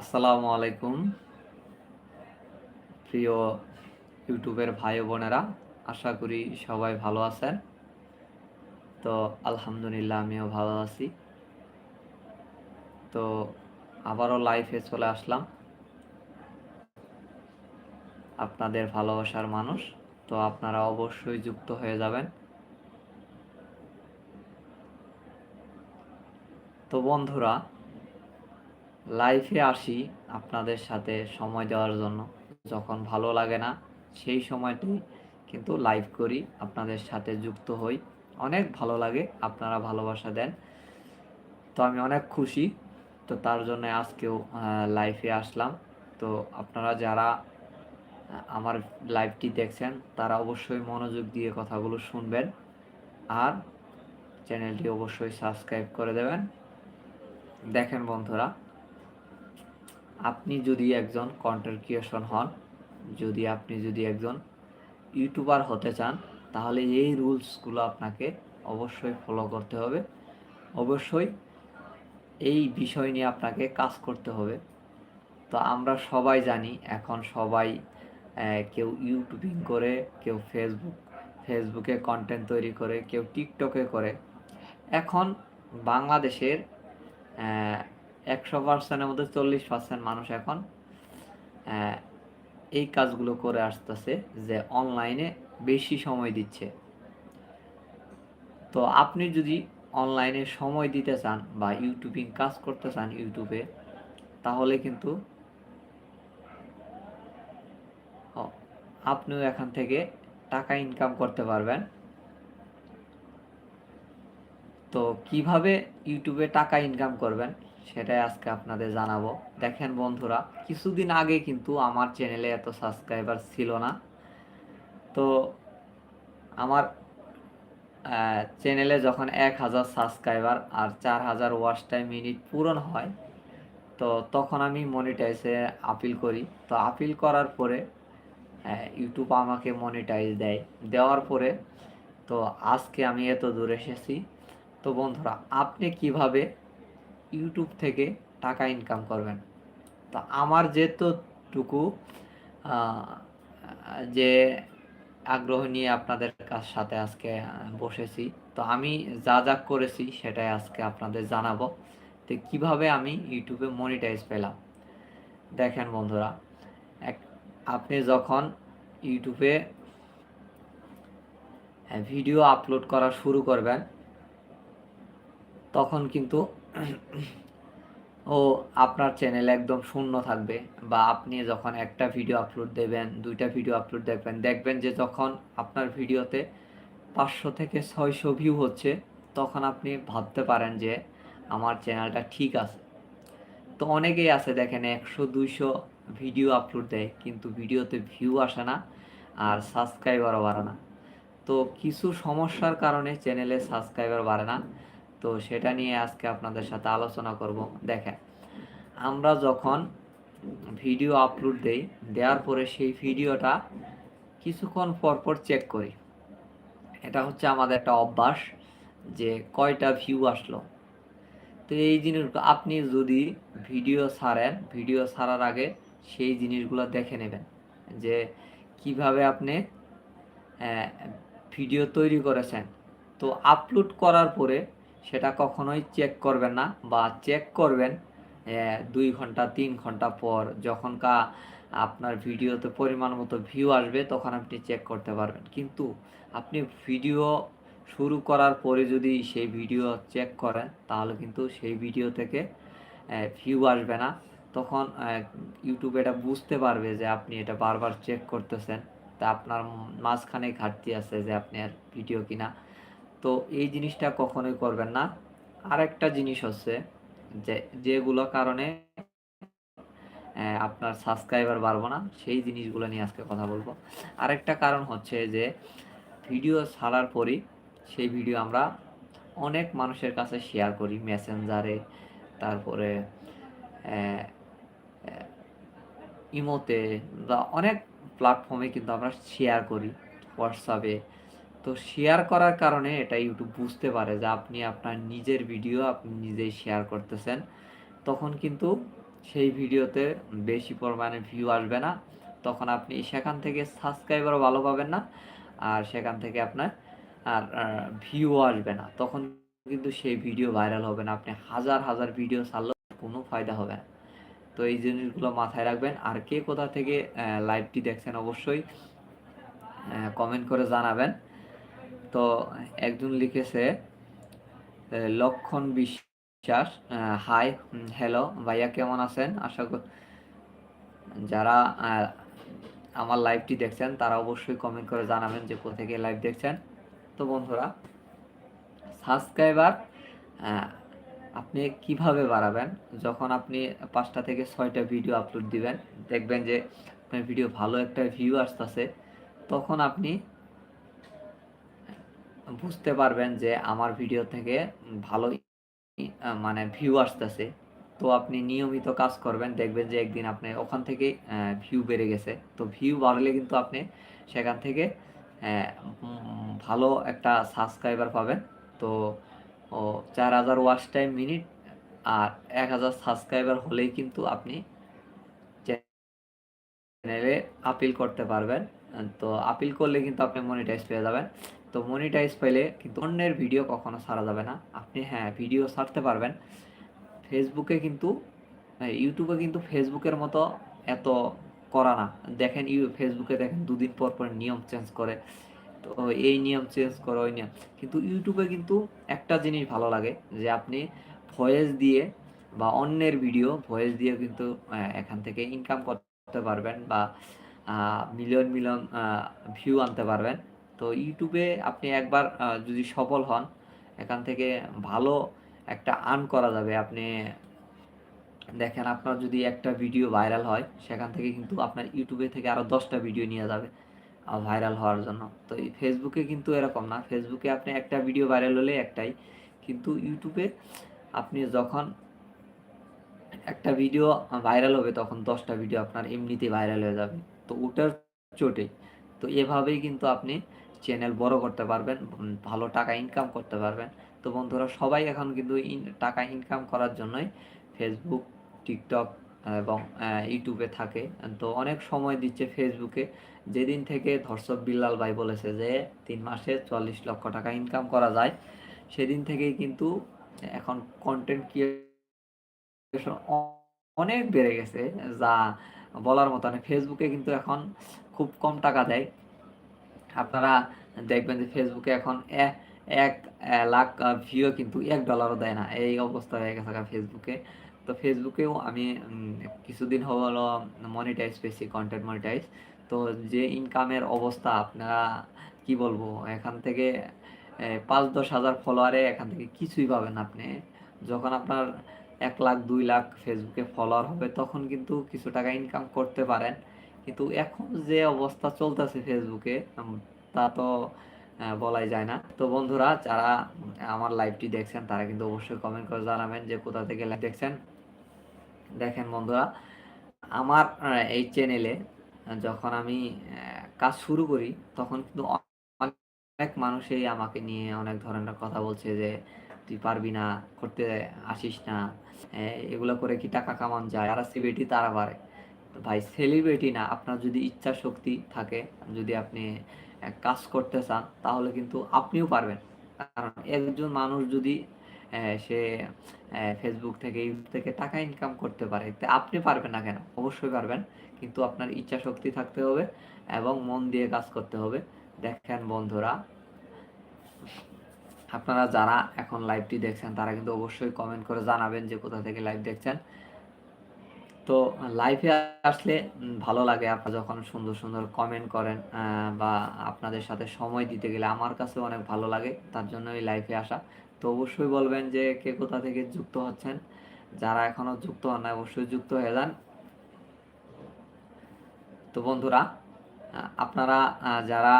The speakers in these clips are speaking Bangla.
আসসালামু আলাইকুম। প্রিয় ইউটিউবের ভাই বোনেরা, আশা করি সবাই ভালো আছেন। তো আলহামদুলিল্লাহ আমিও ভালো আছি। তো আবারও লাইফে চলে আসলাম। আপনাদের ভালোবাসার মানুষ, তো আপনারা অবশ্যই যুক্ত হয়ে যাবেন। তো বন্ধুরা লাইফে আসি আপনাদের সাথে সময় দেওয়ার জন্য। যখন ভালো লাগে না, সেই সময়টি কিন্তু লাইভ করি, আপনাদের সাথে যুক্ত হই। অনেক ভালো লাগে, আপনারা ভালোবাসা দেন। তো আমি অনেক খুশি। তো তার জন্য আজকেও লাইফে আসলাম। তো আপনারা যারা আমার লাইভটি দেখছেন, তারা অবশ্যই মনোযোগ দিয়ে কথাগুলো শুনবেন। আর চ্যানেলটি অবশ্যই সাবস্ক্রাইব করে দেবেন। দেখেন বন্ধুরা আপনি যদি একজন কন্টেন্ট ক্রিয়েশন হন, যদি আপনি যদি একজন ইউটিউবার হতে চান, তাহলে এই রুলসগুলো আপনাকে অবশ্যই ফলো করতে হবে। অবশ্যই এই বিষয় নিয়ে আপনাকে কাজ করতে হবে। তো আমরা সবাই জানি, এখন সবাই কেউ ইউটিউবিং করে, কেউ ফেসবুক ফেসবুকে কন্টেন্ট তৈরি করে, কেউ টিকটকে করে। এখন বাংলাদেশের একশো পার্সেন্টের মধ্যে চল্লিশ পার্সেন্ট মানুষ এখন এই কাজগুলো করে আসতেছে যে অনলাইনে বেশি সময় দিচ্ছে। তো আপনি যদি অনলাইনে সময় দিতে চান বা ইউটিউবিং কাজ করতে চান ইউটিউবে, তাহলে কিন্তু আপনিও এখান থেকে টাকা ইনকাম করতে পারবেন। তো কীভাবে ইউটিউবে টাকা ইনকাম করবেন? সেটাই আজকে আপনাদের জানাব। দেখেন বন্ধুরা, কিছুদিন আগে কিন্তু আমার চ্যানেলে এত সাবস্ক্রাইবার ছিল না। তো আমার চ্যানেলে যখন এক হাজার সাবস্ক্রাইবার আর চার হাজার ওয়াচ টাইম মিনিট পূরণ হয়, তো তখন আমি মনিটাইজে আপিল করি। তো আপিল করার পরে ইউটিউব আমাকে মনিটাইজ দেয়। দেওয়ার পরে, তো আজকে আমি এত দূর এসেছি। তো বন্ধুরা, আপনি কীভাবে ইউটিউব থেকে টাকা ইনকাম করবেন। তো আমার যেতটুকু যে আগ্রহ নিয়ে আপনাদের কাছ সাথে আজকে বসেছি, তো আমি যা যা করেছি সেটাই আজকে আপনাদের জানাব। তো কীভাবে আমি ইউটিউবে মনিটাইজ পেলাম? দেখেন বন্ধুরা, এক, আপনি যখন ইউটিউবে ভিডিও আপলোড করা শুরু করবেন, তখন কিন্তু ও আপনার চ্যানেল একদম শূন্য থাকবে বা আপনি যখন একটা ভিডিও আপলোড দেবেন, দুইটা ভিডিও আপলোড দেখবেন দেখবেন যে যখন আপনার ভিডিওতে পাঁচশো থেকে ছয়শো ভিউ হচ্ছে, তখন আপনি ভাবতে পারেন যে আমার চ্যানেলটা ঠিক আছে। তো অনেকেই আছে দেখেন একশো, দুইশো ভিডিও আপলোড দেয়, কিন্তু ভিডিওতে ভিউ আসে না আর সাবস্ক্রাইবারও বাড়ে না। তো কিছু সমস্যার কারণে চ্যানেলে সাবস্ক্রাইবার বাড়ে না। তো সেটা নিয়ে আজকে আপনাদের সাথে আলোচনা করব। দেখেন, আমরা যখন ভিডিও আপলোড দেই, দেওয়ার পরে সেই ভিডিওটা কিছুক্ষণ পর পর চেক করি। এটা হচ্ছে আমাদের একটা অভ্যাস যে কয়টা ভিউ আসলো। তো এই জিনিসগুলো আপনি যদি ভিডিও ছাড়েন, ভিডিও ছাড়ার আগে সেই জিনিসগুলো দেখে নেবেন যে কীভাবে আপনি ভিডিও তৈরি করেছেন। তো আপলোড করার পরে সেটা কখনোই চেক করবেন না বা চেক করবেন দুই ঘণ্টা, তিন ঘণ্টা পর যখন কা আপনার ভিডিওতে পরিমাণ মতো ভিউ আসবে তখন আপনি চেক করতে পারবেন। কিন্তু আপনি ভিডিও শুরু করার পরে যদি সেই ভিডিও চেক করেন, তাহলে কিন্তু সেই ভিডিও থেকে ভিউ আসবে না। তখন ইউটিউব এটা বুঝতে পারবে যে আপনি এটা বারবার চেক করতেছেন। তা আপনার মাঝখানে ঘাটতি আছে যে আপনার ভিডিও কিনা। তো এই জিনিসটা কখনোই করবেন না। আরেকটা জিনিস হচ্ছে যে, যেগুলো কারণে আপনার সাবস্ক্রাইবার বাড়বো না, সেই জিনিসগুলো নিয়ে আজকে কথা বলব। আরেকটা কারণ হচ্ছে যে ভিডিও ছাড়ার পরই সেই ভিডিও আমরা অনেক মানুষের কাছে শেয়ার করি মেসেঞ্জারে তারপরে ইমোতে বা অনেক প্ল্যাটফর্মে কিন্তু আমরা শেয়ার করি হোয়াটসঅ্যাপে তো শেয়ার করার কারণে এটা ইউটিউব বুঝতে পারে যে আপনি আপনার নিজের ভিডিও আপনি নিজেই শেয়ার করতেছেন। তখন কিন্তু সেই ভিডিওতে বেশি পরিমাণে ভিউ আসবে না। তখন আপনি সেখান থেকে সাবস্ক্রাইবারও ভালো পাবেন না আর সেখান থেকে আপনার আর ভিউ আসবে না। তখন কিন্তু সেই ভিডিও ভাইরাল হবে না। আপনি হাজার হাজার ভিডিও ছাড়লেও কোনো ফায়দা হবে না। তো এই জিনিসগুলো মাথায় রাখবেন। আর কে কোথা থেকে লাইভটি দেখছেন অবশ্যই কমেন্ট করে জানাবেন। তো একজন লিখেছে লক্ষণ বিশ্বাস হাই হ্যালো, ভাইয়া কেমন আছেন? আশা করি, যারা আমার লাইভটি দেখছেন, তারা অবশ্যই কমেন্ট করে জানাবেন যে কোথা থেকে লাইভ দেখছেন। তো বন্ধুরা সাবস্ক্রাইবার আপনি কীভাবে বাড়াবেন? যখন আপনি পাঁচটা থেকে ছয়টা ভিডিও আপলোড দিবেন, দেখবেন যে আপনার ভিডিও ভালো একটা ভিউ আসতেছে, তখন আপনি বুঝতে পারবেন যে আমার ভিডিও থেকে ভালো মানে ভিউ আসতেছে। তো আপনি নিয়মিত কাজ করবেন, দেখবেন যে একদিন আপনি ওখান থেকে ভিউ বেড়ে গেছে। তো ভিউ বাড়লে কিন্তু আপনি সেখান থেকে ভালো একটা সাবস্ক্রাইবার পাবেন। তো চার হাজার ওয়াচ টাইম মিনিট আর এক হাজার সাবস্ক্রাইবার হলেই কিন্তু আপনি চ্যানেলে আপিল করতে পারবেন। তো আপিল করলে কিন্তু আপনি মনিটাইজ পেয়ে যাবেন। তো মনিটাইজ পেলে কিন্তু অন্যের ভিডিও কখনো ছাড়া যাবে না। আপনি হ্যাঁ ভিডিও ছাড়তে পারবেন। ফেসবুকে কিন্তু ইউটিউবে কিন্তু ফেসবুকের মতো এত করা না। দেখেন ইউ ফেসবুকে দেখেন দুদিন পর পর নিয়ম চেঞ্জ করে। তো এই নিয়ম চেঞ্জ করো, ওই নিয়ম। কিন্তু ইউটিউবে কিন্তু একটা জিনিস ভালো লাগে যে আপনি ভয়েস দিয়ে বা অন্যের ভিডিও ভয়েস দিয়ে কিন্তু এখান থেকে ইনকাম করতে পারবেন বা মিলিয়ন মিলিয়ন ভিউ আনতে পারবেন। তো ইউটিউবে আপনি একবার যদি সফল হন, এখান থেকে ভালো একটা আর্ন করা যাবে। আপনি দেখেন, আপনার যদি একটা ভিডিও ভাইরাল হয়, সেখান থেকে কিন্তু আপনার ইউটিউবে থেকে আরও দশটা ভিডিও নিয়ে যাবে ভাইরাল হওয়ার জন্য। তো এই ফেসবুকে কিন্তু এরকম না। ফেসবুকে আপনি একটা ভিডিও ভাইরাল হলে একটাই। কিন্তু ইউটিউবে আপনি যখন একটা ভিডিও ভাইরাল হবে, তখন দশটা ভিডিও আপনার এমনিতে ভাইরাল হয়ে যাবে। তো ওটার চোটে তো এভাবেই কিন্তু আপনি চ্যানেল বড় করতে পারবেন ভালো টাকা ইনকাম করতে পারবেন। তো বন্ধুরা, সবাই এখন কিন্তু টাকা ইনকাম করার জন্যই ফেসবুক টিকটক এবং ইউটিউবে থাকে। তো অনেক সময় দিচ্ছে ফেসবুকে যেদিন থেকে ধর্ষক বিল্লাল ভাই বলেছে যে, তিন মাসে চল্লিশ লক্ষ টাকা ইনকাম করা যায়, সেদিন থেকেই কিন্তু এখন কন্টেন্ট ক্রিয়েশন অনেক বেড়ে গেছে। যা বলার মতো ফেসবুকে কিন্তু এখন খুব কম টাকা দেয়। আপনারা দেখবেন যে ফেসবুকে এখন এক লাখ ভিউ কিন্তু এক ডলারও দেয় না। এই অবস্থা হয়ে গেছে ফেসবুকে তো ফেসবুকেও আমি কিছুদিন হলো মনিটাইজ পেয়েছি কন্টেন্ট মনিটাইজ তো যে ইনকামের অবস্থা আপনারা, কি বলব, এখান থেকে পাঁচ, দশ হাজার ফলোয়ারে এখান থেকে কিছুই পাবেন আপনি। যখন আপনার এক লাখ, দুই লাখ ফেসবুকে ফলোয়ার হবে, তখন কিন্তু কিছু টাকা ইনকাম করতে পারেন। কিন্তু এখন যে অবস্থা চলতেছে ফেসবুকে তা তো বলাই যায় না। তো বন্ধুরা, যারা আমার লাইভটি দেখছেন, তারা কিন্তু অবশ্যই কমেন্ট করে জানাবেন যে কোথা থেকে লাইভ দেখছেন। দেখেন বন্ধুরা, আমার এই চ্যানেলে যখন আমি কাজ শুরু করি, তখন কিন্তু অনেক মানুষই আমাকে নিয়ে অনেক ধরনের কথা বলছে যে, তুই পারবি না, করতে আসিস না এগুলো করে কি টাকা কামান যায়? যারা সেলিব্রিটি তারা পারে। ভাই সেলিব্রিটি না, আপনার যদি ইচ্ছা শক্তি থাকে, যদি আপনি কাজ করতে চান, তাহলে কিন্তু আপনিও পারবেন। কারণ একজন মানুষ যদি সে ফেসবুক থেকে ইউটিউব থেকে টাকা ইনকাম করতে পারে আপনি পারবেন না কেন? অবশ্যই পারবেন, কিন্তু আপনার ইচ্ছা শক্তি থাকতে হবে এবং মন দিয়ে কাজ করতে হবে। দেখেন বন্ধুরা, আপনারা যারা এখন লাইভটি দেখছেন, তারা কিন্তু অবশ্যই কমেন্ট করে জানাবেন যে কোথা থেকে লাইভ দেখছেন। তো লাইফে আসলে ভালো লাগে। আপনারা যখন সুন্দর সুন্দর কমেন্ট করেন বা আপনাদের সাথে সময় দিতে গেলে আমার কাছে অনেক ভালো লাগে, তার জন্য এই লাইফে আসা। তো অবশ্যই বলবেন যে কে কোথা থেকে যুক্ত হচ্ছেন? যারা এখনও যুক্ত হন না অবশ্যই যুক্ত হয়ে যান। তো বন্ধুরা আপনারা যারা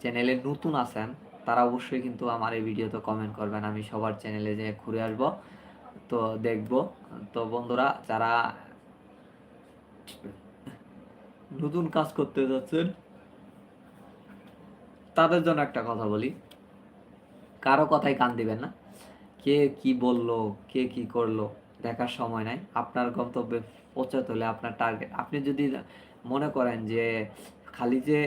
চ্যানেলে নতুন আছেন, তারা অবশ্যই কিন্তু আমার এই ভিডিওতে কমেন্ট করবেন। আমি সবার চ্যানেলে যে ঘুরে আসব। তো দেখব। তো বন্ধুরা, যারা নতুন কাজ করতে যাচ্ছেন, তাদের জন্য একটা কথা বলি। কারও কথাই কান দিবেন না। কে কি বলল, কে কি করল, দেখার সময় নাই। আপনার গন্তব্যে পৌঁছাতে হলে আপনার টার্গেট আপনি যদি মনে করেন যে খালি যে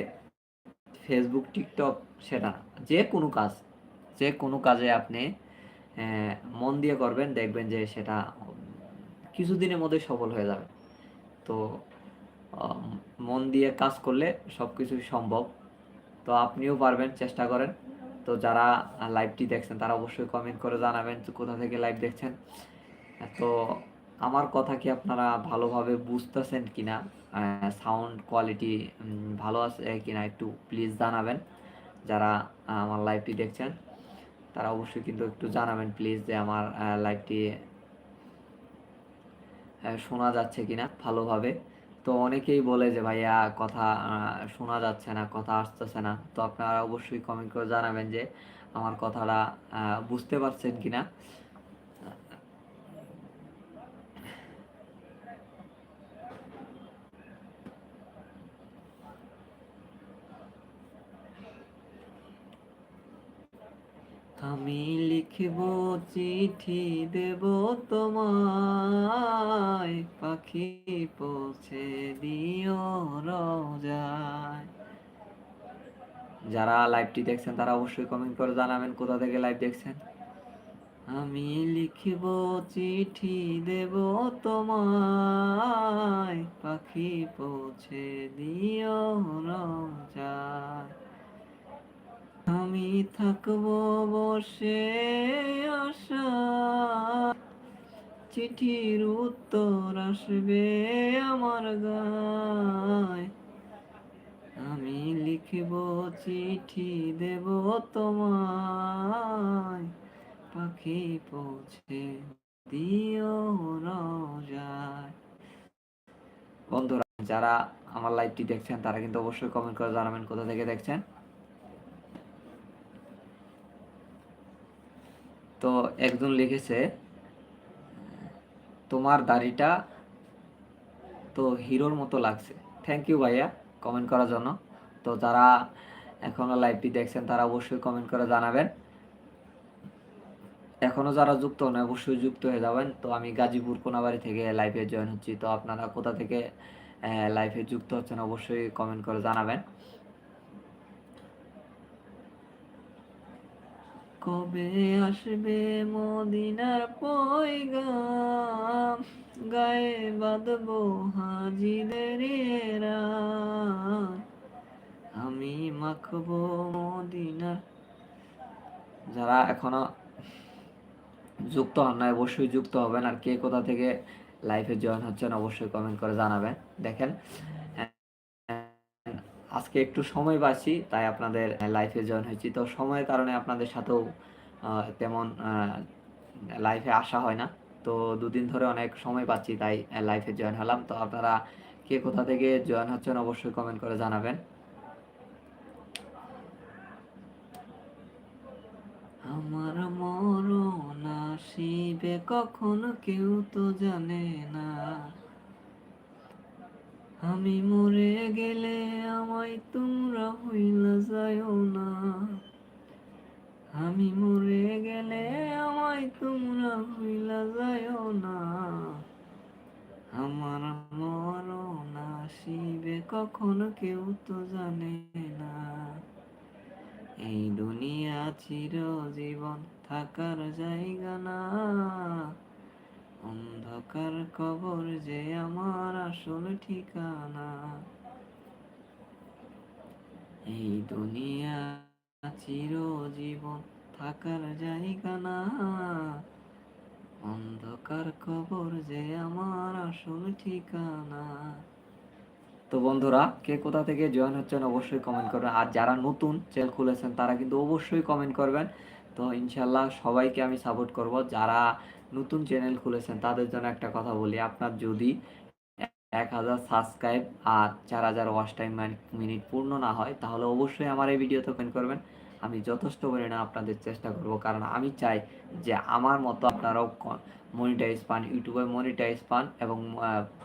ফেসবুক টিকটক সেটা যে কোনো কাজ যে কোনো কাজে আপনি মন দিয়ে করবেন, দেখবেন যে সেটা কিছুদিনের মধ্যে সফল হয়ে যাবে। তো মন দিয়ে কাজ করলে সব কিছুই সম্ভব। তো আপনিও পারবেন, চেষ্টা করেন। তো যারা লাইভটি দেখছেন, তারা অবশ্যই কমেন্ট করে জানাবেন কোথা থেকে লাইভ দেখছেন। তো, আমার কথা কি আপনারা ভালোভাবে বুঝতেছেন কিনা? সাউন্ড কোয়ালিটি ভালো আছে কিনা একটু প্লিজ জানাবেন। যারা আমার লাইভটি দেখছেন তারা অবশ্যই কিন্তু একটু জানাবেন প্লিজ যে আমার লাইভটি শোনা যাচ্ছে কিনা ভালোভাবে। তো অনেকেই বলে যে, ভাইয়া, কথা শোনা যাচ্ছে না, কথা আসতেছে না। তো আপনারা অবশ্যই কমেন্ট করে জানাবেন যে, আমার কথাটা বুঝতে পারছেন কিনা আমি লিখব চিঠি দেব তোমায়। পাখি পৌঁছে দিও রোজায়। যারা লাইভটি দেখছেন, তারা অবশ্যই কমেন্ট করে জানাবেন কোথা থেকে লাইভ দেখছেন। আমি লিখব, চিঠি দেব তোমায়। পাখি পৌঁছে দিও রোজায়। আমি থাকব বসে আশা। চিঠির উত্তর আসবে আমার গায়। আমি লিখব চিঠি, দেব তোমায়। পাখি পৌঁছে দিও রোজায়। বন্ধুরা, যারা আমার লাইভটি দেখছেন, তারা কিন্তু অবশ্যই কমেন্ট করে জানাবেন কোথা থেকে দেখছেন। তো একজন লিখেছে, তোমার দাড়িটা তো হিরোর মতো লাগছে। থ্যাংক ইউ ভাইয়া কমেন্ট করার জন্য। তো যারা এখনও লাইভটি দেখছেন, তারা অবশ্যই কমেন্ট করে জানাবেন। এখনও যারা যুক্ত হন অবশ্যই যুক্ত হয়ে যাবেন। তো আমি গাজীপুর কোনাবাড়ি থেকে লাইভে জয়েন হচ্ছি। তো আপনারা কোথা থেকে লাইভে যুক্ত হচ্ছেন, অবশ্যই কমেন্ট করে জানাবেন। কবে আসবে মদিনার পয়গাম? গায়ে বাঁধবো হাজিদের আমি মাখবো মদিনার। যারা এখনও যুক্ত হন না অবশ্যই যুক্ত হবেন। আর কে কোথা থেকে লাইফে জয়েন হচ্ছেন, অবশ্যই কমেন্ট করে জানাবেন। দেখেন আজকে একটু সময় পাচ্ছি তাই আপনাদের লাইফে জয়েন হয়েছি। তো সময়ের কারণে আপনাদের সাথেও তেমন লাইফে আসা হয় না। তো দুদিন ধরে অনেক সময় পাচ্ছি তাই লাইফে জয়েন হলাম। তো আপনারা কে কোথা থেকে জয়েন হচ্ছেন অবশ্যই কমেন্ট করে জানাবেন। আমার মরণ আসিবে কখন কেউ তো জানে না। আমি মরে গেলে আমায় তোমরা হইলা যাও না। আমি মরে গেলে আমায় তোমরা হইলা যাও না। আমার মরণ আসিবে কখন কেউ তো জানে না। এই দুনিয়া চির জীবন থাকার জায়গা না। অন্ধকার কবর যে আমার আসল ঠিকানা। এই দুনিয়া চির জীবন থাকার জায়গা না। অন্ধকার কবর যে আমার আসল ঠিকানা। তো বন্ধুরা, কে কোথা থেকে জয়েন হচ্ছেন অবশ্যই কমেন্ট করবেন। আর যারা নতুন চ্যানেল খুলেছেন, তারা কিন্তু অবশ্যই কমেন্ট করবেন। তো ইনশাল্লাহ সবাইকে আমি সাপোর্ট করব। যারা নতুন চ্যানেল খুলেছেন, তাদের জন্য একটা কথা বলি। আপনার যদি এক হাজার সাবস্ক্রাইব আর চার হাজার ওয়াশ টাইম মিনিট পূর্ণ না হয়, তাহলে অবশ্যই আমার এই ভিডিওতে কমেন্ট করবেন। আমি যথেষ্ট পরিমাণে আপনাদের চেষ্টা করব, কারণ আমি চাই যে আমার মতো আপনারাও মনিটাইজ পান, ইউটিউবে মনিটাইজ পান এবং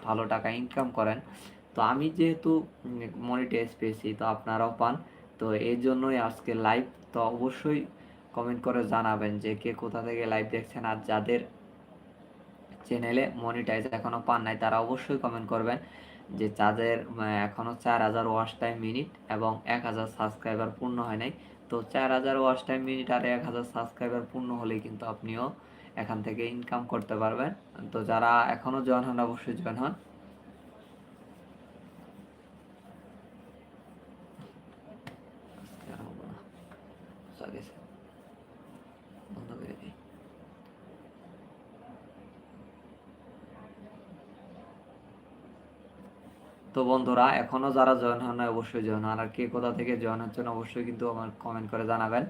ভালো টাকা ইনকাম করেন। তো আমি যেহেতু মনিটাইজ পেয়েছি, তো আপনারাও পান। তো এই জন্যই আজকে লাইভ তো অবশ্যই কমেন্ট করে জানাবেন যে কে কোথা থেকে লাইভ দেখছেন আর যাদের চ্যানেলে মনিটাইজ এখনও পান নাই, তারা অবশ্যই কমেন্ট করবেন যে তাদের এখনও এখনও চার হাজার ওয়াশ টাইম মিনিট এবং এক হাজার সাবস্ক্রাইবার পূর্ণ হয় নাই। তো চার হাজার ওয়াশ টাইম মিনিট আর এক হাজার সাবস্ক্রাইবার পূর্ণ হলেই কিন্তু আপনিও এখান থেকে ইনকাম করতে পারবেন। তো যারা এখনও জয়েন হন, অবশ্যই জয়েন হন আজকে আর হব না। চলে গেছে। বন্ধ করে দিই। তো বন্ধুরা এখনও যারা জয়েন হন নাই অবশ্যই জয়েন হন। আর কে কোথা থেকে জয়েন হচ্ছেন অবশ্যই কিন্তু আমার কমেন্ট করে জানাবেন।